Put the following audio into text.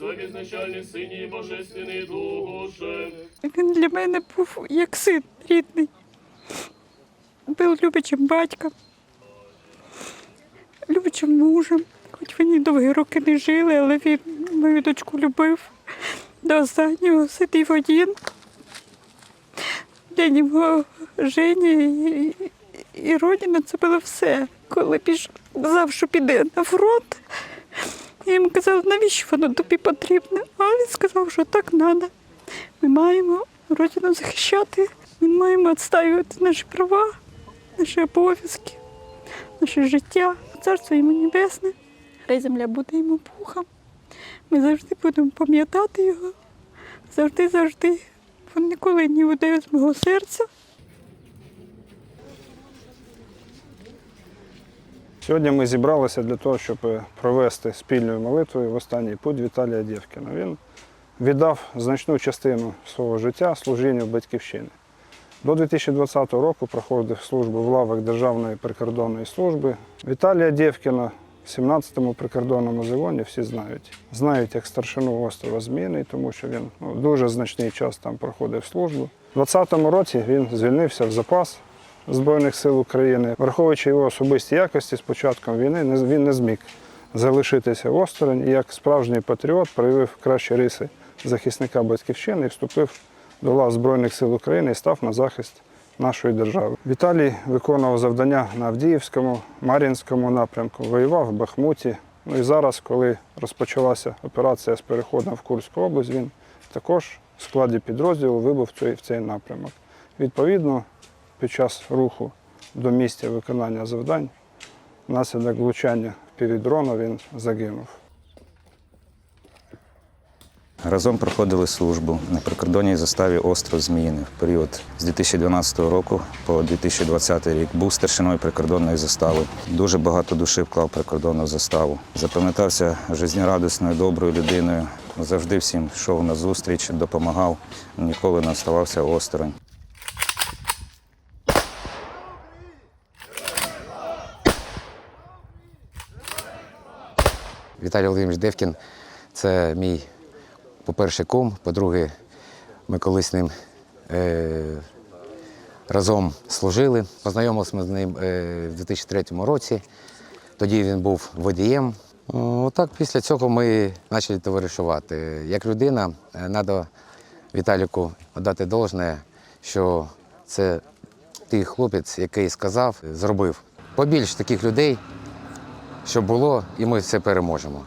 Отцом ізначальний сині і божественний Душе. Він для мене був як син рідний. Був любичим батьком, любичим мужем. Хоч вони довгі роки не жили, але він мою дочку любив. До останнього сидів один. Для нього Женя і, і родина це було все. Коли пішов, що піде на фронт, я йому казала, навіщо воно тобі потрібно? А він сказав, що так треба. Ми маємо родину захищати, ми маємо відстоювати наші права, наші обов'язки, наше життя. Царство йому небесне. Хай земля буде йому пухом. Ми завжди будемо пам'ятати його. Завжди, завжди. Він ніколи не видає з мого серця. Сьогодні ми зібралися для того, щоб провести спільною молитвою в останній путь Віталія Дєвкіна. Він віддав значну частину свого життя служінню батьківщини. До 2020 року проходив службу в лавах Державної прикордонної служби. Віталія Дєвкіна в 17-му прикордонному загоні всі знають. Знають як старшину острова Зміни, тому що він ну, дуже значний час там проходив службу. У 2020 році він звільнився в запас Збройних сил України. Враховуючи його особисті якості з початком війни, він не зміг залишитися осторонь і як справжній патріот проявив кращі риси захисника батьківщини і вступив до лав Збройних сил України і став на захист нашої держави. Віталій виконував завдання на Авдіївському, Мар'їнському напрямку, воював в Бахмуті. Ну і зараз, коли розпочалася операція з переходом в Курську область, він також в складі підрозділу вибув в цей напрямок. Відповідно, під час руху до місця виконання завдань, внаслідок влучання півдрона він загинув. Разом проходили службу на прикордонній заставі остров Зміїни в період з 2012 року по 2020 рік. Був старшиною прикордонної застави. Дуже багато душі вклав прикордонну заставу. Запам'ятався жизнерадісною, доброю людиною. Завжди всім йшов на зустріч, допомагав, ніколи не оставався осторонь. Віталій Володимирович Девкін це мій, по-перше, кум, по-друге, ми колись з ним е, разом служили. Познайомилися ми з ним е, в 2003 році. Тоді він був водієм. Отак після цього ми почали товаришувати. Як людина, треба Віталіку дати должне, що це той хлопець, який сказав, зробив. Побільше таких людей, щоб було, і ми це переможемо.